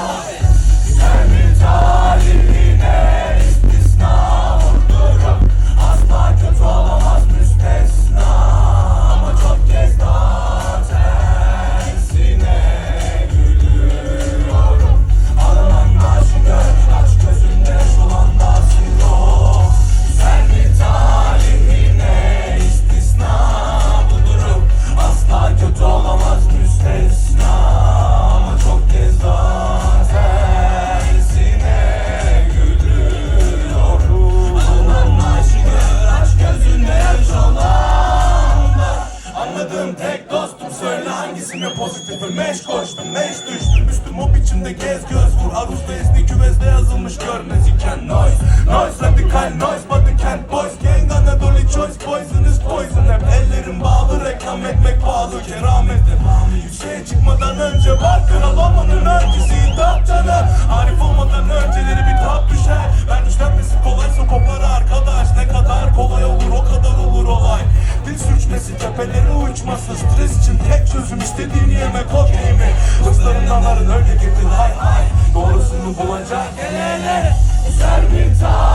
감사합니다. Söyle hangisine pozitif meş koştum meş düştüm. Üstüm o biçimde gez göz vur. Aruzda ezni küvezde yazılmış görmez iken Noise, noise radikal noise Batı kent boys. Gang Anadolu choice poisonous poison. Hep ellerim bağlı reklam etmek pahalı. Kerametim Yükseğe çıkmadan önce var. Kral olmanın öncesi hitap canı Arif olmadan önceleri bir tap düşer. Ben düşlenmesi kolaysa kopar arkadaş. Ne kadar kolay olur o kadar olur olay. Dil sürçmesi tepelere uçması Stres için tek çözüm istediğini yemek okey mi? Hızlarından arın öyle getir hay hay. Doğrusunu bulacak. Ele ele Eser bir tarihine